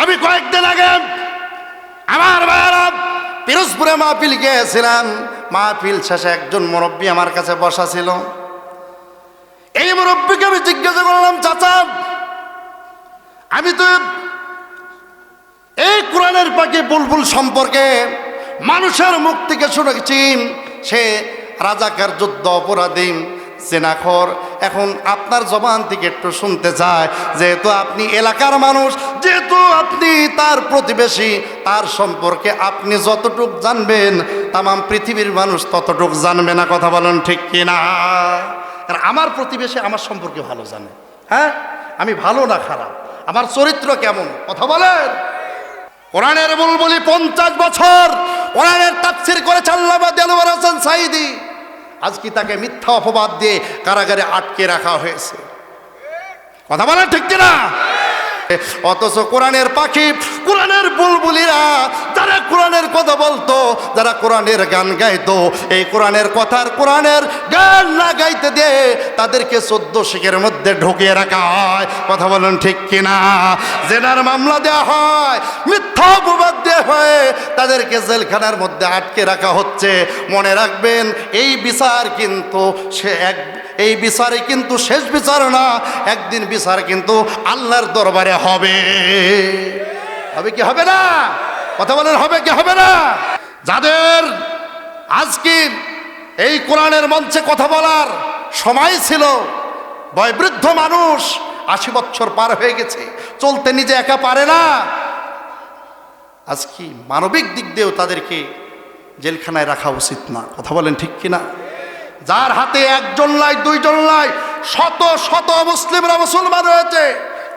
আমি কয়েকদিন আগে আমার ভাইয়ারা পিরোজপুরে মাহফিল গিয়েছিলাম। মাহফিল শেষে একজন মুরব্বী আমার কাছে বসা ছিল। এই মুরব্বীকে আমি জিজ্ঞাসা করলাম, চাচা, আমি তো এই কোরআনের পাখি বুলবুল সম্পর্কে মানুষের মুখ থেকে শুনেছি, সে রাজাকার, যুদ্ধ, অপরাধী সেনাখর এখন আপনার জবান থেকে একটু শুনতে চায়, যেহেতু আপনি এলাকার মানুষ, যেহেতু আপনি তার প্রতিবেশী, তার সম্পর্কে আপনি যতটুক জানবেন তাম পৃথিবীর মানুষ ততটুক জানবে না, কথা বলেন ঠিক কিনা? আমার প্রতিবেশী আমার সম্পর্কে ভালো জানে হ্যাঁ? আমি ভালো না খারাপ? আমার চরিত্র কেমন? কথা বলেন? কোরআনের বুলবুলি পঞ্চাশ বছর, কোরআনের তাফসির করেছে হোসেন সাইদি আজকে তাকে মিথ্যা অপবাদ দিয়ে কারাগারে আটকে রাখা হয়েছে। কথা বলেন ঠিক কিনা? অথচ কোরআনের পাখি, কোরআনের বুলবুলিরা, যারা কোরআনের কথা বলতো, যারা কোরআনের গান গাইতো, এই কোরআনের কথার কোরআনের গান না গাইতে দিয়ে তাদেরকে চোদ্দ শিখের মধ্যে ঢুকিয়ে রাখা হয়। কথা বলেন ঠিক কিনা? জেনার মামলা দেওয়া হয়, মিথ্যা অপবাদ দেওয়া হয় তাদেরকে জেলখানার মধ্যে আটকে রাখা হচ্ছে। মনে রাখবেন, এই বিচার কিন্তু সে এক, এই বিচারে কিন্তু শেষ বিচার না, একদিন বিচার কিন্তু আল্লাহর দরবারে হবে। হবে কি হবে না? কথা বলেন, হবে কি হবে না? যাদের আজকে এই কোরআনের মঞ্চে কথা বলার সময় ছিল, বয়বৃদ্ধ মানুষ আশি বছর পার হয়ে গেছে, চলতে নিজে একা পারে না। আজকে মানবিক দিক দিয়েও তাদেরকে জেলখানায় রাখা উচিত না। কথা বলেন ঠিক কিনা? যার হাতে একজন লাই দুইজন লাই শত শত মুসলিমরা মুসলমান রয়েছে।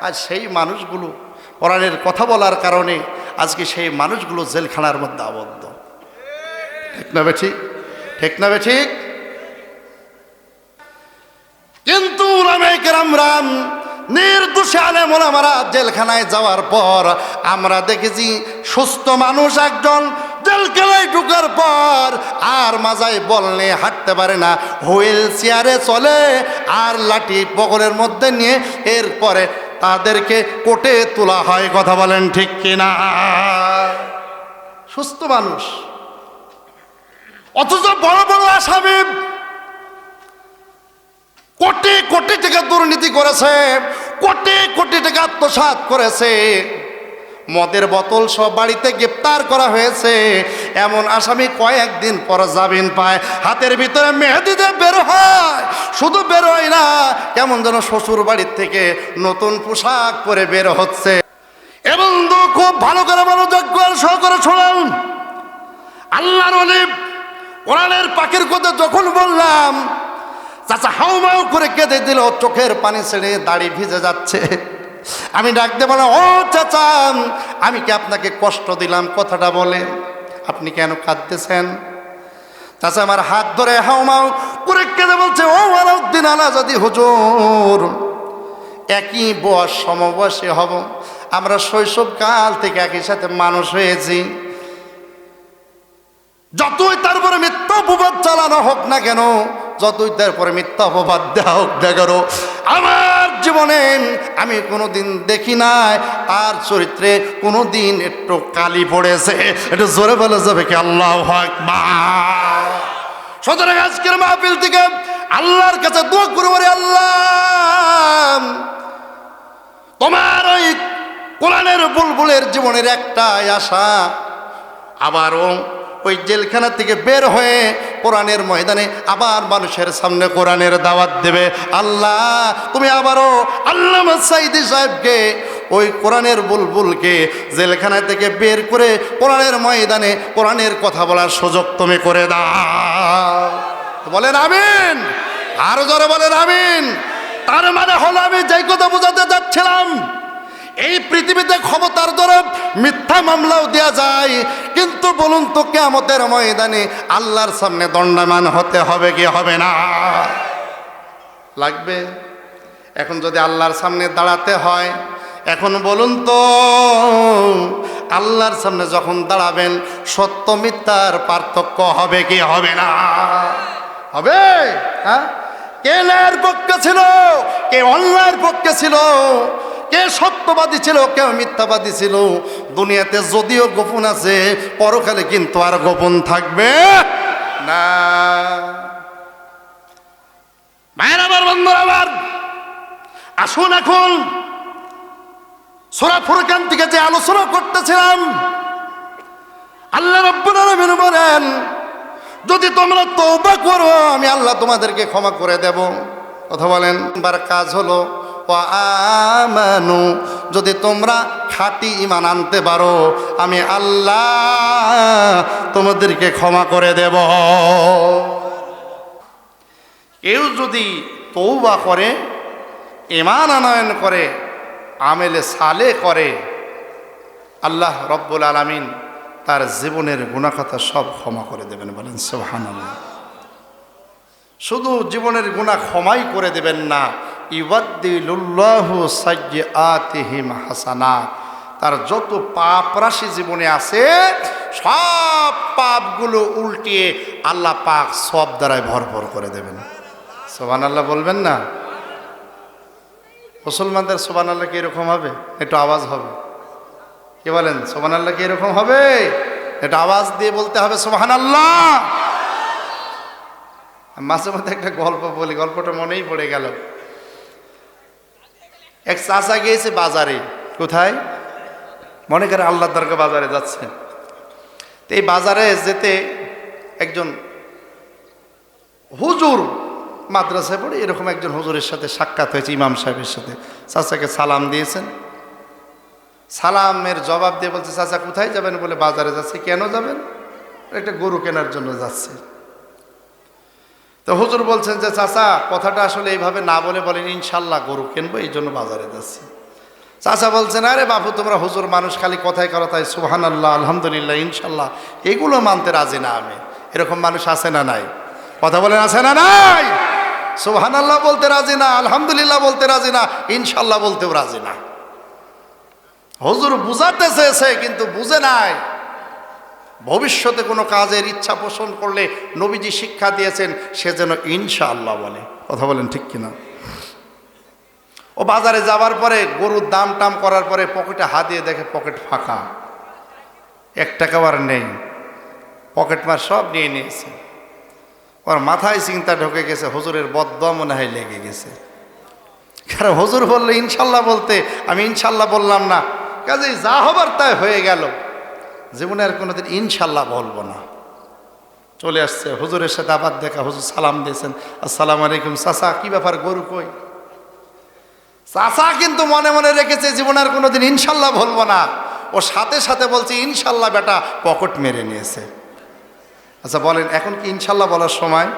আর সেই মানুষগুলো কোরআনের কথা বলার কারণে আজকে সেই মানুষগুলো জেলখানার মধ্যে আবদ্ধ। ঠিক না ঠিক ঠিক না ঠিক কিন্তু রাম নির্দোষে আলেম ওলামারা জেলখানায় যাওয়ার পর আমরা দেখেছি সুস্থ মানুষ একজন জেলখানায় ঢুকার পর আর মাজায় বলনে হাঁটতে পারে না, হুইল চেয়ারে চলে আর লাঠি পকরের মধ্যে নিয়ে এরপরে তাদেরকে কোটে তোলা হয়, কথা বলেন ঠিক কিনা? সুস্থ মানুষ। অথচ বড় বড় আসামি কোটি কোটি টাকা দুর্নীতি করেছে, কোটি কোটি টাকা আত্মসাত করেছে। মদের বোতল সব বাড়িতে গ্রেপ্তার করা হয়েছে। এমন আসামি কয়েকদিন পর জামিন পায়। হাতের ভিতরে মেহেদিতে বের হয়। শুধু বের হয় না, কেমন যেন শ্বশুর বাড়ির থেকে নতুন পোশাক পরে বের হচ্ছে। এবং খুব ভালো করে মনোযোগ করে সহকারে শোনান। আল্লাহর অলিম কোরআনের পাখির কথা যখন বললাম, চাচা হাউ মাউ করে কেঁদে দিল, চোখের পানি ছেড়ে দাড়ি ভিজে যাচ্ছে। আমি ডাকতে বললাম ও চাচা আমি কি আপনাকে কষ্ট দিলাম? কথাটা বলে, আপনি কেন কাঁদতেছেন? চাচা আমার হাত ধরে হাউ মাউ করে কেঁদে বলছে, ও আলাউদ্দিন আলাজাদি হুজুর, একই বয়স, সমবয়সী হব। আমরা শৈশবকাল থেকে একই সাথে মানুষ হয়েছি। যতই তারপরে মিথ্যা অপবাদ চালানো হোক না কেন, যতই তারপরে মিথ্যা অপবাদ দেওয়া হোক না কেন, আমার জীবনে আমি কোনোদিন দেখি নাই। তার চরিত্রে কোনোদিন একটু কালি পড়েছে। একটু জোরে বলে যাবে কি আল্লাহ সুতরাং আজকের মাহফিল থেকে আল্লাহর কাছে দোয়া করে আল্লাহ। তোমার ওই কোরআনের বুলবুলের জীবনের একটাই আশা। আবারও ওই জেলখানা থেকে বের হয়ে কোরআনের ময়দানে আবার মানুষের সামনে কোরআনের দাওয়াত দেবে। আল্লাহ, তুমি আবারও আল্লাহ সাইদি সাহেবকে ওই কোরআনের বুলবুলকে জেলখানা থেকে বের করে কোরআনের ময়দানে কোরআনের কথা বলার সুযোগ তুমি করে দাও। বলেন আমিন। আরও জোরে বলেন আমিন। তার মানে হলো আমি যেই কথা বোঝাতে যাচ্ছিলাম এই পৃথিবীতে ক্ষমতার দ্বারা মিথ্যা মামলাও দেওয়া যায়। কিন্তু বলুন তো কেমতের ময়দানে আল্লাহর সামনে দণ্ডায়মান হতে হবে কি হবে না? লাগবে? এখন যদি আল্লাহর সামনে দাঁড়াতে হয়, এখন বলুন তো আল্লাহর সামনে যখন দাঁড়াবেন, সত্য মিথ্যার পার্থক্য হবে কি হবে না? হবে? হ্যাঁ? কে ন্যায়ের পক্ষে ছিল? কে অন্যায়ের পক্ষে ছিল? কে সত্যবাদী ছিল কেউ মিথ্যাবাদী ছিল? দুনিয়াতে যদিও গোপন আছে, পরকালে কিন্তু আর গোপন থাকবে না। মায়ের আমার বন্ধুর আবার। আসুন এখন। সোরা ফুরকান থেকে যে আলোচনা করতেছিলাম, আল্লাহ রব্বুল আলামিন বলেন, যদি তোমরা তওবা করো, আমি আল্লাহ তোমাদেরকে ক্ষমা করে দেব। কথা বলেন বার কাজ হলো। আমানু যদি তোমরা খাঁটি ইমান আনতে পারো, আমি আল্লাহ তোমাদেরকে ক্ষমা করে দেব। কেউ যদি তৌবা করে ইমান আনয়ন করে, আমেলে সালে করে, আল্লাহ রব্বুল আলামিন তার জীবনের গুণাকথা সব ক্ষমা করে দেবেন বলেন সোহান শুধু জীবনের গুণা ক্ষমাই করে দেবেন না তার যত পাপ রাশি জীবনে আছে, সব পাপগুলো উল্টিয়ে আল্লাহ পাক সব দ্বারায় ভরভর করে দেবেন। সোহান আল্লাহ বলবেন না? মুসলমানদের সোবান আল্লাহ কি এরকম হবে? একটু আওয়াজ হবে। কি বলেন? সোবান আল্লাহ কি এরকম হবে? এটা আওয়াজ দিয়ে বলতে হবে সোহান আল্লাহ মাঝে মধ্যে একটা গল্প বলি, গল্পটা মনেই পড়ে গেল। এক চাচা গিয়েছে বাজারে। কোথায়? মনে করে আল্লাহ দরগা বাজারে যাচ্ছে তো এই বাজারে যেতে একজন হুজুর মাদ্রাসায় পড়ে, এরকম একজন হুজুরের সাথে সাক্ষাৎ হয়েছে, ইমাম সাহেবের সাথে। চাচাকে সালাম দিয়েছেন। সালামের জবাব দিয়ে বলছে, চাচা কোথায় যাবেন? বলে বাজারে যাচ্ছে। কেন যাবেন? একটা গরু কেনার জন্য যাচ্ছে। তো হুজুর বলছেন যে, চাচা, কথাটা আসলে এইভাবে না বলে বলেন, ইনশাল্লাহ গরু কিনবো, এই জন্য বাজারে যাচ্ছি। চাচা বলছেন, আরে বাপু, তোমরা হুজুর মানুষ খালি কথায় তাই সুহান আল্লাহ আলহামদুলিল্লাহ, ইনশাল্লাহ, এগুলো মানতে রাজি না আমি। এরকম মানুষ আছে না নাই? কথা বলেন, আছে না নাই? সুহান আল্লাহ বলতে রাজি না, আলহামদুলিল্লাহ বলতে রাজি না, ইনশাল্লাহ বলতেও রাজি না। হুজুর বুঝাতে চেয়েছে, কিন্তু বুঝে নাই। ভবিষ্যতে কোনো কাজের ইচ্ছা পোষণ করলে নবীজি শিক্ষা দিয়েছেন, সে যেন ইনশাআল্লাহ বলে। কথা বলেন ঠিক কিনা? ও বাজারে যাওয়ার পরে গরুর দাম টাম করার পরে পকেটে হাত দিয়ে দেখে পকেট ফাঁকা। এক টাকাও আর নেই। পকেট মার সব নিয়ে নিয়েছে। ওর মাথায় চিন্তা ঢুকে গেছে, হজুরের বদ্ধ মনে হয় লেগে গেছে। কারণ হুজুর বললে ইনশাল্লাহ বলতে, আমি ইনশাল্লাহ বললাম না। কাজে যা হবার তাই হয়ে গেল। জীবনে আর কোনোদিন ইনশাল্লাহ বলব না। চলে আসছে, হুজুরের সাথে আবার দেখা, হুজুর সালাম দিয়েছেন। আসসালামু আলাইকুম, চাচা, কি ব্যাপার, গরু কই? চাচা কিন্তু মনে মনে রেখেছে, জীবনে আর কোনোদিন ইনশাল্লাহ বলব না। ও সাথে সাথে বলছে, ইনশাল্লাহ বেটা পকেট মেরে নিয়েছে। আচ্ছা বলেন, এখন কি ইনশাল্লাহ বলার সময়?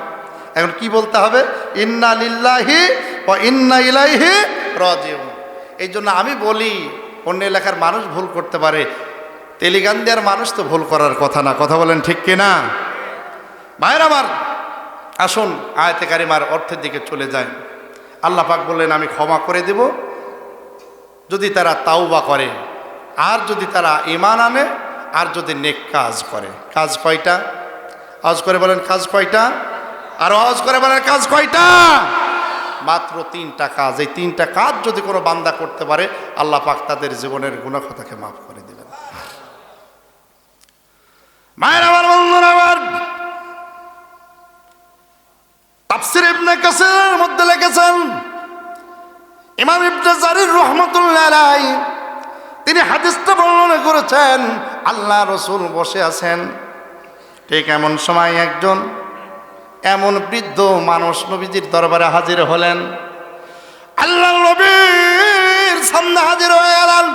এখন কি বলতে হবে? ইন্না লিল্লাহি ইন্না ইলাইহি রাজিউন। এই জন্য আমি বলি, অন্য এলাকার মানুষ ভুল করতে পারে। তেলিগান দেওয়ার মানুষ তো ভুল করার কথা না। কথা বলেন ঠিক কিনা ভাইয়ের আমার, আসুন, আয়তে কারিমার অর্থের দিকে চলে যায় আল্লাহ পাক বললেন, আমি ক্ষমা করে দেব। যদি তারা তাওবা করে, আর যদি তারা ইমান আনে, আর যদি নেক কাজ করে। কাজ কয়টা? আওয়াজ করে বলেন, কাজ কয়টা? আর আওয়াজ করে বলেন, কাজ কয়টা? মাত্র তিনটা কাজ। এই তিনটা কাজ যদি কোনো বান্দা করতে পারে, আল্লাহ পাক তাদের জীবনের গুণাখতাকে মাফ করে মায়ের আমার বন্ধুরা আমার তাফসির ইবনে কাসিরের মধ্যে লিখেছেন, ইমাম ইবনে জারির রহমতুল্লাহ আলাইহি, তিনি হাদিসটা বর্ণনা করেছেন, আল্লাহ রসুল বসে আছেন। ঠিক এমন সময় একজন এমন বৃদ্ধ মানুষ নবীজির দরবারে হাজির হলেন। আল্লাহ নবীর সামনে হাজির হয়ে গেলেন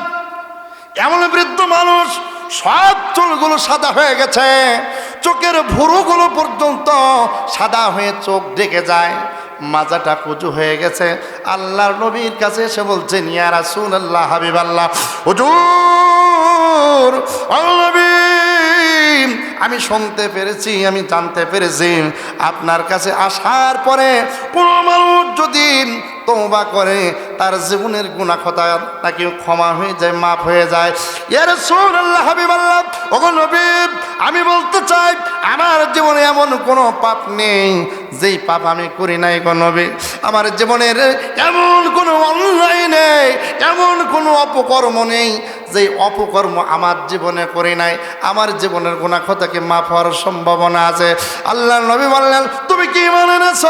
এমন বৃদ্ধ মানুষ সব চুলগুলো সাদা হয়ে গেছে। চোখের ভুরুগুলো পর্যন্ত সাদা হয়ে চোখ ডেকে যায়। মাজাটা কুচু হয়ে গেছে। আল্লাহর নবীর কাছে এসে বলছেন, ইয়া রাসূল আল্লাহ হাবিব আল্লাহ হুজুর আমি শুনতে পেরেছি, আমি জানতে পেরেছি। আপনার কাছে আসার পরে কোনো মানুষ যদি তওবা করে, তার জীবনের গুনাহ কথা নাকি ক্ষমা হয়ে যায়, মাফ হয়ে যায়। নবী, আমি বলতে চাই, আমার জীবনে এমন কোনো পাপ নেই, যেই পাপ আমি করি নাই নবী। আমার জীবনের এমন কোনো অন্যায় নেই, এমন কোনো অপকর্ম নেই, যেই অপকর্ম আমার জীবনে করি নাই। আমার জীবনের গুণা কথাকে মাফ হওয়ার সম্ভাবনা আছে। আল্লাহ নবী বললেন তুমি কি মনে নেছ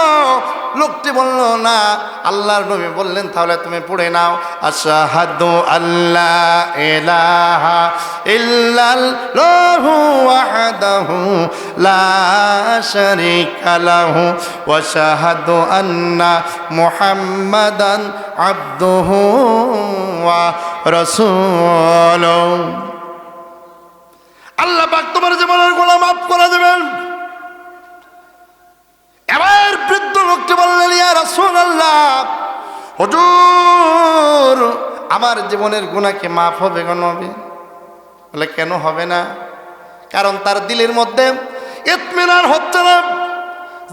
লোকটি বলল, না, আল্লাহর নবী বললেন, তাহলে তুমি পড়ে নাও। আশাহাদু আল্লাহ ইলাহা ইল্লাল্লাহু ওয়াহদাহু লা শারীকা লাহু ওয়া শাহাদু আন্না মুহাম্মাদান আবদুহু ওয়া রাসূলুহু। আল্লাহ পাক তোমার জীবনের গোলা মাফ করে দেবেন। লোকটি বললেন, ইয়া রাসূল আল্লাহ হুজুর, আমার জীবনের গুনাহ কি মাফ হবে গো হবে বলে, কেন হবে না? কারণ তার দিলের মধ্যে ইতমিনান হচ্ছে না।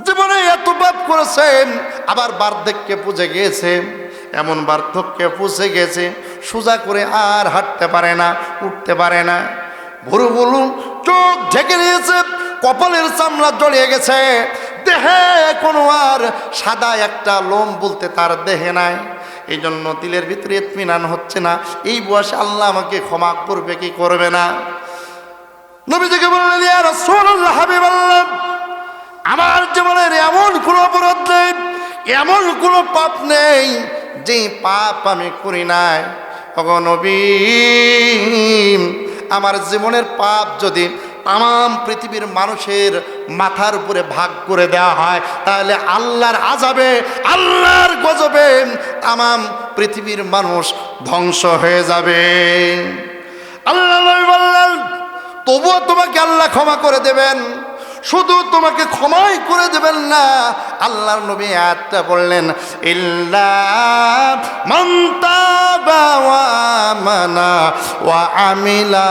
জীবনে এত পাপ করেছেন, আবার বার্ধক্যে পুজে গিয়েছে। এমন বার্ধক্যে পুষে গেছে সোজা করে আর হাঁটতে পারে না, উঠতে পারে না। ভুরু বলুন চোখ ঢেকে নিয়েছে কপালের চামড়া জড়িয়ে গেছে। দেহে কোনো আর সাদা একটা লোম বলতে তার দেহে নাই। এই জন্য দিলের ভিতরে এতমিনান হচ্ছে না। এই বয়সে আল্লাহ আমাকে ক্ষমা করবে, কি করবে না? নবীজিকে বললেন আমার জীবনের এমন কোনো অপরাধ নেই, এমন কোনো পাপ নেই যে পাপ আমি করি নাই। নবী, আমার জীবনের পাপ যদি তাম পৃথিবীর মানুষের মাথার উপরে ভাগ করে দেওয়া হয়। তাহলে আল্লাহর আজাবে আল্লাহর গজবে তাম পৃথিবীর মানুষ ধ্বংস হয়ে যাবে। আল্লাহ বললেন, তবুও তোমাকে আল্লাহ ক্ষমা করে দেবেন। শুধু তোমাকে ক্ষমাই করে দেবেন না। আল্লাহর নবী আয়াতটা বললেন মান ওয়া আমিলা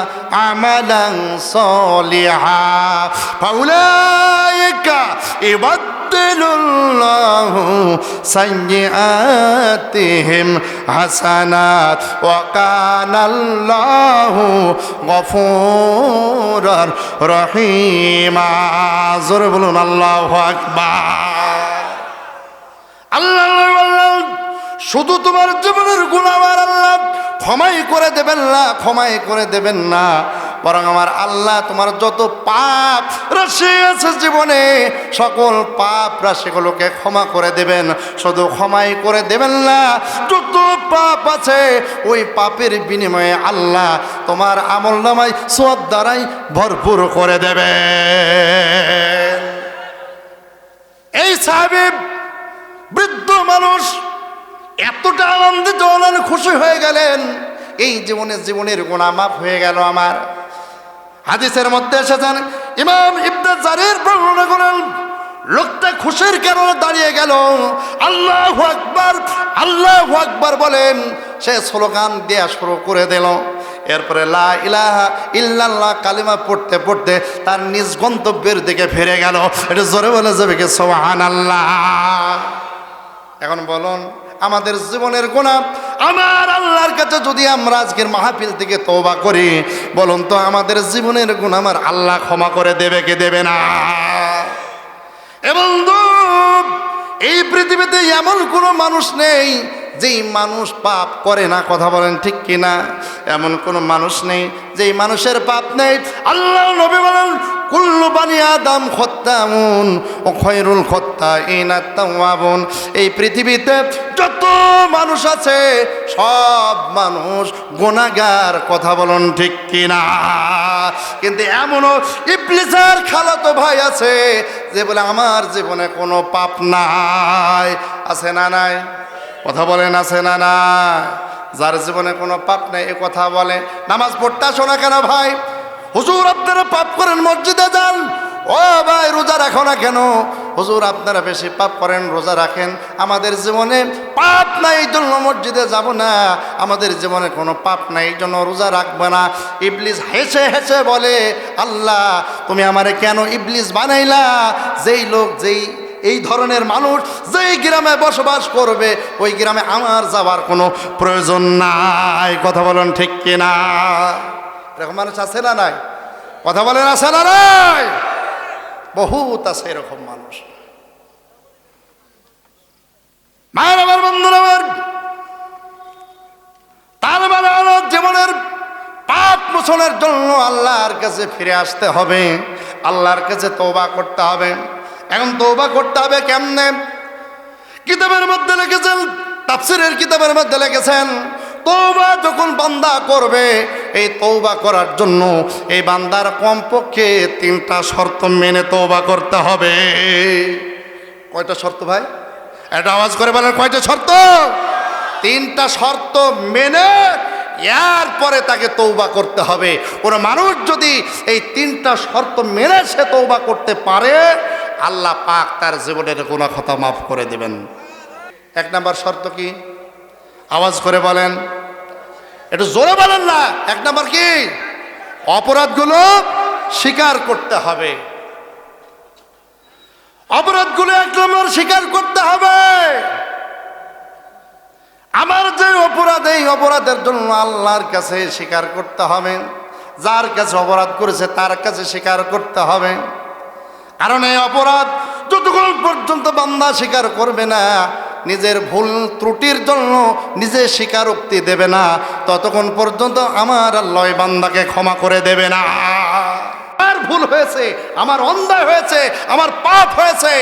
সাইয়্যাতিহিম হাসানাত ওয়া কানাল্লাহু গফুরার রহিমা। জোরে বলুন আল্লাহু আকবার। আল্লাহ শুধু তোমার জীবনের গুণাবার আল্লাহ ক্ষমাই করে দেবেন না, ক্ষমাই করে দেবেন না। বরং আমার আল্লাহ তোমার যত পাপ রাশি আছে জীবনে, সকল পাপ রাশিগুলোকে ক্ষমা করে দেবেন। শুধু ক্ষমাই করে দেবেন না, যত পাপ আছে, ওই পাপের বিনিময়ে আল্লাহ তোমার আমল নামাই সব দ্বারাই ভরপুর করে দেবে এই সাহেব বৃদ্ধ মানুষ এতটা আনন্দিত হলেন খুশি হয়ে গেলেন। এই জীবনে জীবনের গোনা মাফ হয়ে গেল আমার। হাদিসের মধ্যে এসেছেন, ইমাম ইবনে জারির বর্ণনা করেন, লোকটা খুশির কারণে দাঁড়িয়ে গেল। আল্লাহ আকবার আল্লাহ আকবার বলেন, সে স্লোগান দেয়া শুরু করে দিল। এরপরে লা ইলাহা ইল্লাল্লাহ কালিমা পড়তে পড়তে তার নিজ গন্তব্যের দিকে ফিরে গেল। এটা জোরে বলে যাবে কি সোহান আল্লাহ এখন বলুন আমাদের জীবনের গোনা আমার আল্লাহর কাছে যদি আমরা আজকের মাহফিল থেকে তওবা করি, বলুন তো আমাদের জীবনের গুণ আমার আল্লাহ ক্ষমা করে দেবে কে দেবে না? এবং এই পৃথিবীতে এমন কোনো মানুষ নেই, যেই মানুষ পাপ করে না, কথা বলেন ঠিক কিনা? এমন কোনো মানুষ নেই, যেই মানুষের পাপ নেই। আল্লাহ নবী বলেন কুল্লু বানি আদম খত্তামুন ও খয়রুল খত্তা ইনাত্তাওয়াবুন এই পৃথিবীতে যত মানুষ আছে, সব মানুষ গুণাগার কথা বলুন ঠিক কিনা? কিন্তু এমনও ইবলিসের খালাতো ভাই আছে, যে বলে আমার জীবনে কোনো পাপ নাই। আছে না নাই? কথা বলেন, আছে না না যার জীবনে কোনো পাপ নেই, এ কথা বলে। নামাজ পড়তে আসো না কেন ভাই? হুজুর, আপনারা পাপ করেন, মসজিদে যান। ও ভাই, রোজা রাখো না কেন? হুজুর, আপনারা বেশি পাপ করেন, রোজা রাখেন। আমাদের জীবনে পাপ নাই জন্য মসজিদে যাব না। আমাদের জীবনে কোনো পাপ নাই জন্য রোজা রাখবে না। ইবলিস হেসে হেসে বলে, আল্লাহ, তুমি আমারে কেন ইবলিস বানাইলা? যেই লোক, যেই, এই ধরনের মানুষ, যেই গ্রামে বসবাস করবে, ওই গ্রামে আমার যাওয়ার কোনো প্রয়োজন নাই। কথা বলেন ঠিক কিনা? এরকম মানুষ আছে না নাই? কথা বলেন, আছে না নাই? বহুত আছে এরকম মানুষ। মায়ের আমার বন্ধুর আমার তার মানে হলো জীবনের পাপ মোচনের জন্য আল্লাহর কাছে ফিরে আসতে হবে, আল্লাহর কাছে তৌবা করতে হবে। এখন তৌবা করতে হবে কেমনে? কিতাবের মধ্যে লিখেছেন, তাফসিরের কিতাবের মধ্যে লিখেছেন তৌবা যখন বান্দা করবে এই তৌবা করার জন্য এই বান্দার কমপক্ষে তিনটা শর্ত মেনে তৌবা করতে হবে। কয়টা শর্ত ভাই? একটা আওয়াজ করে বলেন, কয়টা শর্ত? তিনটা শর্ত মেনে এরপরে তাকে তৌবা করতে হবে। কোনো মানুষ যদি এই তিনটা শর্ত মেনে সে তৌবা করতে পারে, আল্লাহ পাক তার জীবনের কোনো কথা মাফ করে দেবেন। এক নাম্বার শর্ত কি? আওয়াজ করে বলেন একটু জোরে বলেন না। এক নাম্বার কি? অপরাধগুলো স্বীকার করতে হবে। অপরাধগুলো এক নম্বর স্বীকার করতে হবে। আমার যে অপরাধ, এই অপরাধের জন্য আল্লাহর কাছে স্বীকার করতে হবে। যার কাছে অপরাধ করেছে, তার কাছে স্বীকার করতে হবে। কারণ এই অপরাধ যতক্ষণ পর্যন্ত বান্দা স্বীকার করবে না নিজের ভুল ত্রুটির জন্য নিজে স্বীকারোক্তি দেবে না, ততক্ষণ পর্যন্ত আমার আল্লাহ এই বান্দাকে ক্ষমা করে দেবে না। আমার ভুল হয়েছে, আমার অন্যায় হয়েছে, আমার পাপ হয়েছে,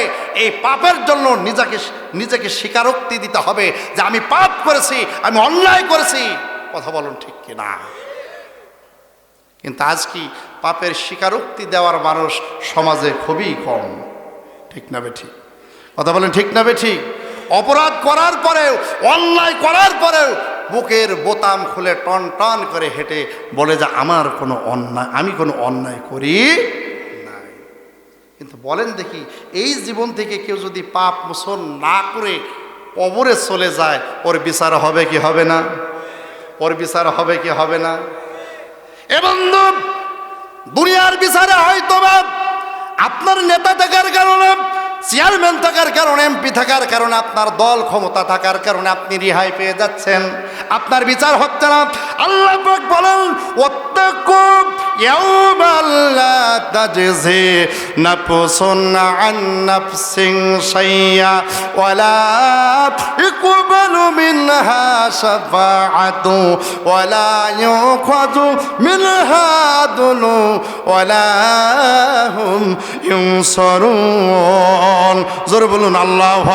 এই পাপের জন্য নিজেকে নিজেকে স্বীকারোক্তি দিতে হবে যে আমি পাপ করেছি, আমি অন্যায় করেছি। কথা বলুন ঠিক কিনা কিন্তু আজ কি পাপের স্বীকারোক্তি দেওয়ার মানুষ সমাজে খুবই কম? ঠিক না বে ঠিক? কথা বলেন ঠিক না বে ঠিক? অপরাধ করার পরেও, অন্যায় করার পরেও বুকের বোতাম খুলে টন টন করে হেঁটে বলে যে, আমার কোনো অন্যায়, আমি কোনো অন্যায় করি নাই। কিন্তু বলেন দেখি, এই জীবন থেকে কেউ যদি পাপ মোচন না করে কবরে চলে যায়, ওর বিচার হবে কি হবে না? ওর বিচার হবে কি হবে না? এবং দুনিয়ার বিচারে হয়তো আপনার নেতা থাকার কারণে চেয়ারম্যান থাকার কারণে এমপি থাকার কারণে, আপনার দল ক্ষমতা থাকার কারণে আপনি রিহাই পেয়ে যাচ্ছেন। আপনার বিচার হচ্ছে না। আল্লাহ বলেন ওয়াত্তাকু ইউনসারুন। জোরে বলুন আল্লাহু